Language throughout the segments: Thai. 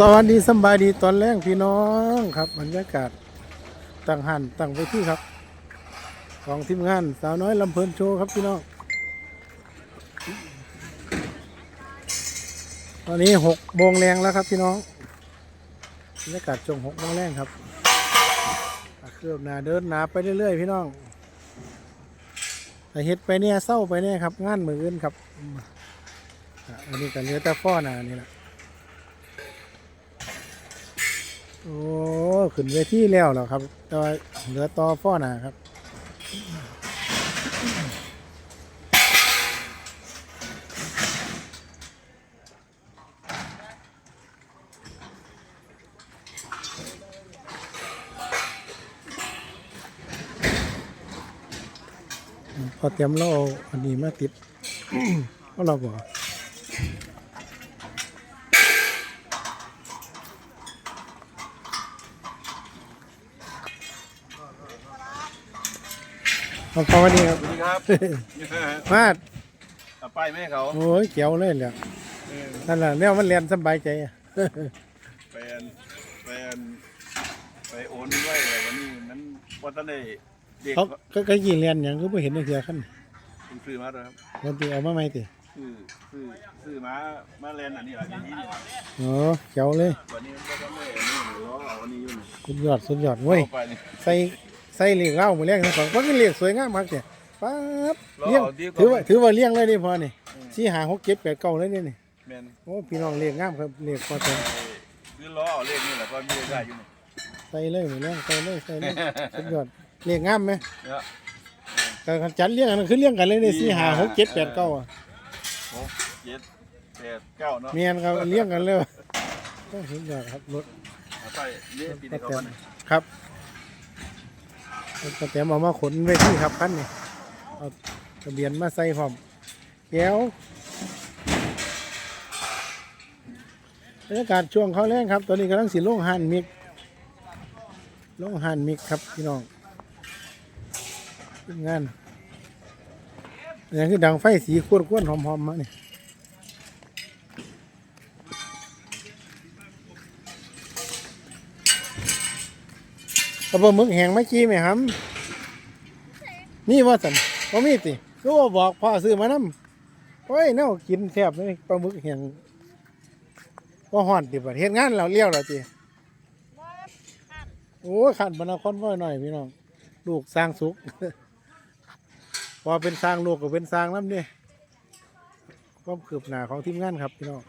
สวัสดีสบายดีตอนแรกพี่น้องครับบรรยากาศตั้งหันตั้งไปที่ครับ ของทีมงานสาวน้อยลำเพลินโชว์ครับพี่น้องตอนนี้หกโมงแรงแล้วครับพี่น้องบรรยากาศช่วงหกโมงแรงครับเคลื่อนหนาเดินหนาไปเรื่อยๆพี่น้องแต่เฮ็ดไปเนี่ยเศร้าไปเนี่ยครับ งานมืออื่นครับอันนี้ก็เหลือแต่ฟ้อหนานี่แหละ โอ้ขึ้นเวทีแล้วเหรอครับแต่ว่าเหลือต่อฟ้อหนาครับพอเตรียมเราเอาอันนี้มาติดก็เราบอก มาพอวันนี้ครับ สวัสดีครับ มาเอาป้ายแม่เขาโอ้ยเกี่ยวเลยแหละเออนั่นแหละเนี่ยมันเรียนสบายใจอะ ไปอันไปอันไปโอนไว้เลยวันนี้นั้นว่าท่านได้เด็กเขาก็ก็กี่เรียนอย่างก็ไม่เห็นในเสียขั้นคุณซื้อมาด้วยครับวันที่เอามาไหมติซื้อซื้อซื้อมามาเล่นอันนี้แหละที่นี่นี่ครับโอ้เกี่ยวเลยวันนี้ก็ต้องได้อันนี้ล้อเอาอันนี้อยู่นี่สุดยอดสุดยอดเว้ยเอาไปนี่ใส่ ใส่เหลียงเล่าหมือเลี้ยงทั้งสองเพราะมันเหลียงสวยงามมากเจ้ป๊าบล้อเลี้ยงเอาดีกถือว่าว่าถือว่าเลี้ยงเลยนี่พอนี่สี่หาหกเจ็ดแปดเก้าเลยนี่นี่แมนโอ้พี่น้องเลี้ยงงามครับเลี้ยงพอเต็มคือล้อเอาเลขนี่แหละก็มีได้อยู่นี่ใส่เลยหมือเลี้ยงใส่เลยใส่เลยสุดยอดเลี้ยงงามไหมเนี่ยแต่คันจัดเลี้ยงอันนั้นคือเลี้ยงกันเลยนี่สี่สี่หาห้าหกเจ็ดแปดเก้าอะหกเจ็ดแปดเก้าเนาะเมียนครับเลี้ยงกันเลยว่ะโอ้สุดยอดครับรถเอาไปนี่ปีนี้เขาวันนี้ครับรถ ก็แตมเอามาขนไว้ที่ครับคันนี่เอาทะเบียนมาใส่พร้อมแก้วบรรยากาศช่วงเขาแรงครับ ตอนนี้กำลังสิลงหันมิกลงหันมิกครับพี่น้องงานอย่างคือดังไฟสีขวดขวดๆหอมๆมาเนี่ย เอาปลาหมึกแห้งมาจี้ไหมครับนี่ว่าสันก็มีติก็ว่าบอกพ่อซื้อมานำโอ้ยเน่ากินแซ่บเลยปลาหมึกแห้งก็ห่อนติบเฮ็ดงานเราเลี้ยวเราติโอ้ขันบรรณาคนว่อยหน่อยพี่น้องลูกสร้างสุขพอเป็นสร้างลูกก็เป็นสร้างน้ำเนี่ยความคืบหน้าของทีมงานครับพี่น้อง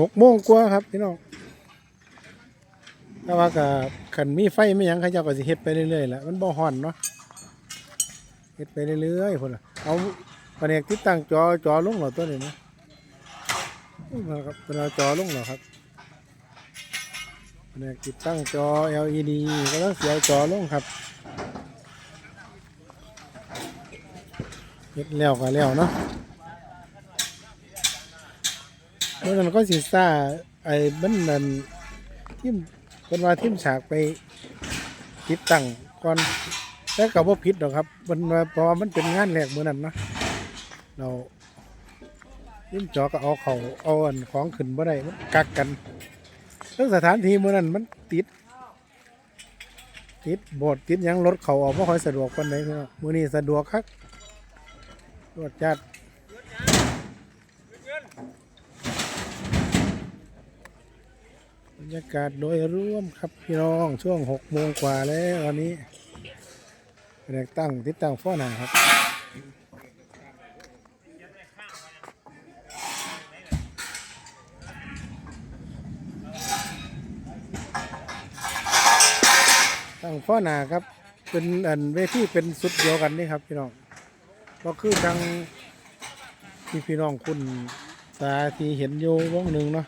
หกโมงกว่าครับพี่น้อง แต่ว่ากับขันมีไฟไม่ยังเขาเจ้าก็สิเฮ็ดไปเรื่อยๆแหละมันบ่ฮ้อนเนาะเฮ็ดไปเรื่อยๆพุ่นล่ะเอาแผนกติดตั้งจอจอลงเหรอตัวนี้นะมาครับเป็นเอาจอลงเหรอครับแผนกติดตั้งจอ LED ก็ต้องเสียจอลงครับเฮ็ดแล้วก็แล้วเนาะเมื่อนั้นก็สิซ่าไอ้บันนั่นทิ มเป็นว่าทิมฉากไปติดตั้งก่อนแต่ก็บ่ผิดหรอกครับมันว่าเพราะว่ามันเป็นงานแรกมื้อนั้นนะเราทิมจอก็เอาเขาเอาอันของขึ้นบ่ได้มันกักกันเรื่องสถานที่มื้อนั้นมันติด ติดโบดติดหยังรถเขาออกบ่ค่อยสะดวกปานใดพี่น้องมื้อนี้สะดวกครับรวจจัด รรยากาศโดยรวมครับพี่น้องช่วงหกโมงกว่าแล้ววันนี้แผนกตั้งติดตั้งฟ้อหนาครับตั้งฟ้อหนาครับเป็นอันเวทีเป็นสุดเดียวกันนี่ครับพี่น้องก็คือทางที่พี่น้องคุณสาที่เห็นอยู่วงหนึ่งเนาะ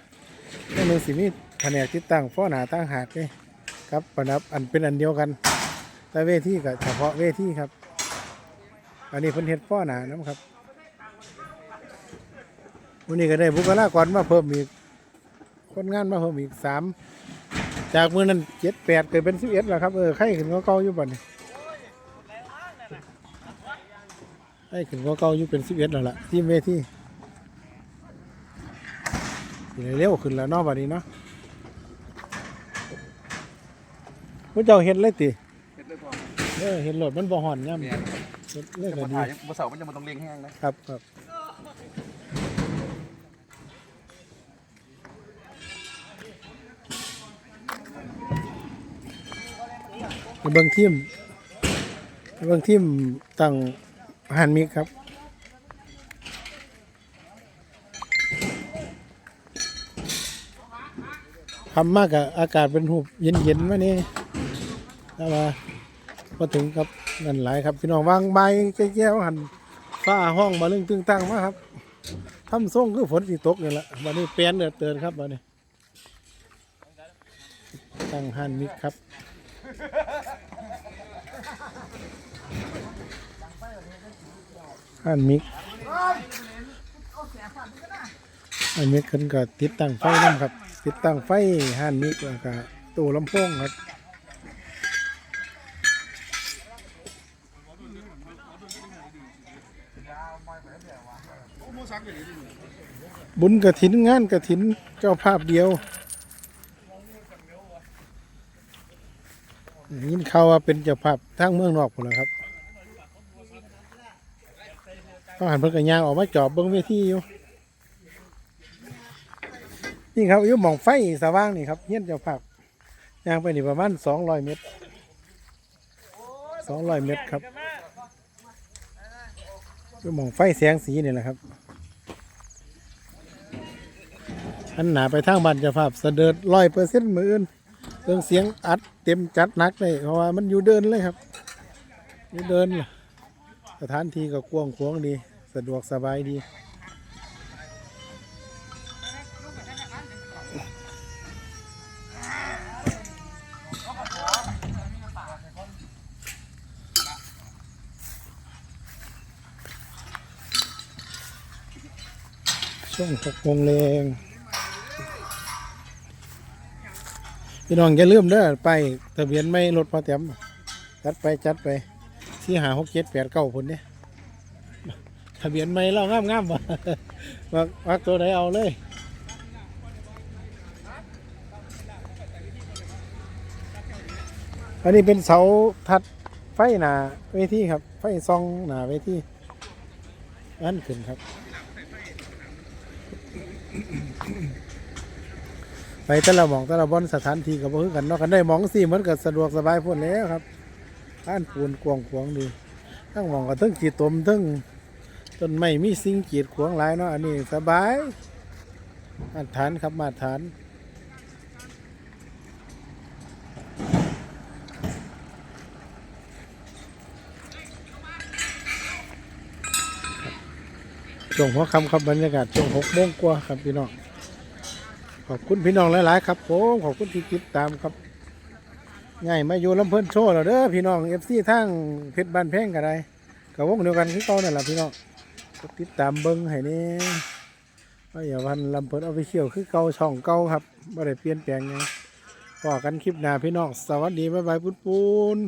วงหนึ่งสิมี ผนกติดตั้งฟ้อหนาตั้งหากนี่ครับประดับอันเป็นอันเดียวกัน แต่เวทีกับเฉพาะเวทีครับ อันนี้เพิ่นเฮ็ดฟ้อหนานะครับวันนี้ก็ได้บุคลากรมาเพิ่มอีกคนงานมาเพิ่มอีกสามจากมือนั้นเจ็ดแปดเกิดเป็นสิบเอ็ดแล้วครับเออไข่ขึ้นก็เก่าอยู่บ่นี่ยไอ้ขึ้นกว่าเก่าอยู่เป็นสิบเอ็ดแล้วล่ะที่เวทีเร็วขึ้นแล้วนาะบัดนี้เนาะ พระเจ้าเฮ็ดเลยติเฮ็ดเลยพอเออเฮ็ดรถมันบ่ฮ้อนย่ำแม่นเฮ็ดเลยจะก็มาดีถ่ายบ่เสาร์มันจะมาต้องเลี้ยงแห้งนะครับครับไปเบิ่งทีมไปเบิ่งทีมตั้งอาหารมิกครับ ทำมากกับอากาศเป็นหูบเย็นๆมานี่ แต่ว่าพอถึงครับนั่นหลายครับพี่น้องวางใบแก้วหันฟ้าห้องมาเรื่องตึงตั้งมาครับทำส่งคือฝนสิตกนี่แหละวันนี้เปลี่ยนเดือดเตือนครับวันนี้ตั้งหันมิกครับหันมิกหันมิกขึ้นก็ติดตั้งไฟน้ำครับ ติดตั้งไฟหันมิกแล้วก็ตู้ลำโพงครับ บุญกระถินงานกระถินเจ้าภาพเดียวยินข่าว่าเป็นเจ้าภาพทางเมืองนอกพุ่นแหละครับต้องหันเพิ่นกระยางออกมาจอบเบิ้งเวทีอยู่นี่ครับอยู่หมองไฟสว่างนี่ครับเฮียนเจ้าภาพยางไปนี่ประมาณสองร้อยเมตรสองร้อยเมตรครับ อยู่หมองไฟแสงสีนี่แหละครับอันหนาไปทางบ้านจะภาพเสด็จร้อยเปอร์เซ็นต์มืออื่นเรื่องเสียงอัดเต็มจัดนักเลยเพราะว่ามันอยู่เดินเลยครับ อยู่เดินสถานที่ก็กว้างขวางดี สะดวกสบายดี ช่วงหกโมงแรงพี่น้องอย่าลืมเด้อไปทะเบียนไม่รถพอเต็มจัดไปจัดไปสี่หาหกเจ็ดแปดเก้าคนเนี่ยทะเบียนไม่เรางามงามๆบ่มักมักตัวไหนเอาเลยอันนี้เป็นเสาทัดไฟหนาเวทีครับ ไฟซองหนาเวทีอันขึ้นครับ ไปแต่ละหมองแต่ละบอนสถานที่กับเพื่อกันเนาะกันได้หมองสี่เหมือนกับสะดวกสบายพูดแล้วครับท่านปูนกวางขวงดีทั้งหมองก็ทั้งจีตมทั้งต้นไม้มีสิ่งกีดขวางหลายเนาะอันนี้สบายมาตรฐานครับมาตรฐาน ช่วงหัวค่ำครับบรรยากาศช่วงหกโมงกว่าครับพี่น้องขอบคุณพี่น้องหลาย ๆ ครับผมขอบคุณที่ติดตามครับง่ายมาอยู่ลำเพินโชว์แล้วเด้อพี่น้องเอฟซีทั้งเพชรบ้านแพงกันไดกับวงเดียวกันคือเก่านั่นแหละพี่น้องติดตามเบิ้งให้นี่ว่าอย่าวันลำเพินออฟฟิเชี่ยลคือเก่าช่องเก่าครับไม่ได้เปลี่ยนแปลงไงพอกันคลิปหน้าพี่น้องสวัสดีบ๊ายบายปุ้นปุน